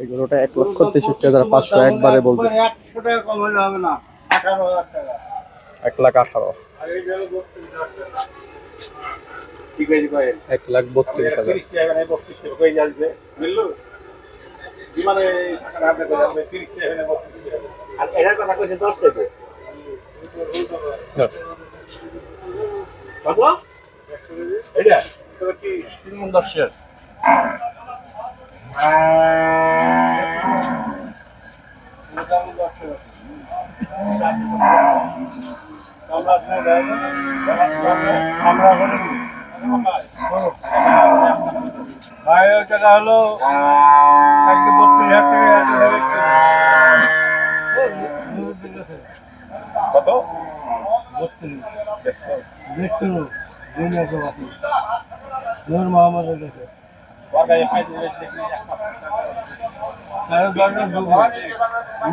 এই গরুটা এক লক্ষ তেষট্টি হাজার পাঁচশো একবারে বলতেছে। একশো টাকা কম হলে হবে না আঠারো হাজার টাকা। এক লাখ আঠারো। এক লাখ বত্রিশ হাজার। টাকা এটা? কি তিন মন দশ শেয়ার ভাই টাকা হলো আজকে বত্রিশ হাজার টাকা কত বত্রিশ দেখছ দুই মাস বাকি নূর মোহাম্মদের দেখে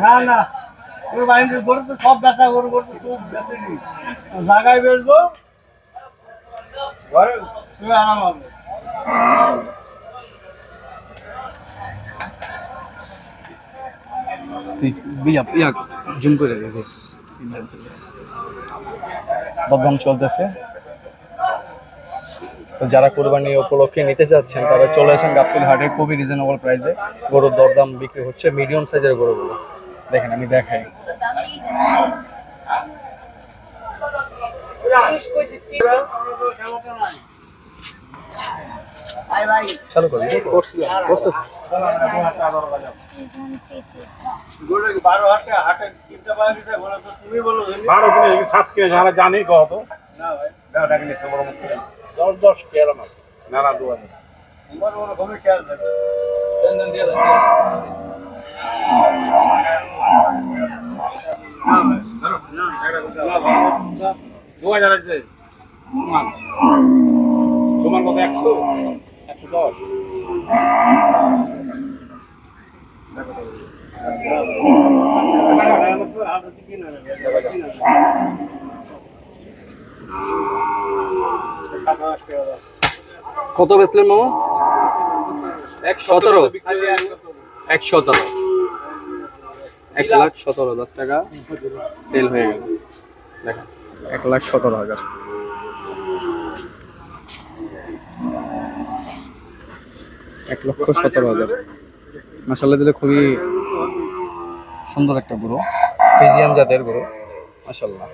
না না। ওই বাহিনীর গরু তো সব বেচা গরু গরু তো খুব বেচেনি জায়গায় বেচবো ঘরে শুয়ে আরাম হবে। তুই জুম করে দেখো দরদাম চলতেছে। তো যারা কোরবানি উপলক্ষে নিতে চাচ্ছেন তারা চলে আসেন গাবতুল হাটে খুবই রিজনেবল প্রাইসে গরুর দরদাম বিক্রি হচ্ছে মিডিয়াম সাইজের গরুগুলো। দেখেন আমি দেখাই। চালু করি? বারো কিনে সাত কিনে যারা জানি কত। না ভাই দাও টাকা নিচ্ছে বড় মুখ দশ দশ কেয়ার আমার না না দু হাজার তোমার কোনো ঘুমে খেয়াল থাকে দেন দেন দিয়ে দেন দু হাজার আছে সমান সমান কত একশো একশো দশ কত বেচলেন মামা? সতেরো। এক সতেরো। এক লাখ সতেরো হাজার টাকা সেল হয়ে গেল। দেখেন। এক লাখ সতেরো হাজার। এক লক্ষ সতেরো হাজার। মাসাল্লাহ দিলে খুবই সুন্দর একটা গরু। ফিজিয়ান জাতের গরু। মাসাল্লাহ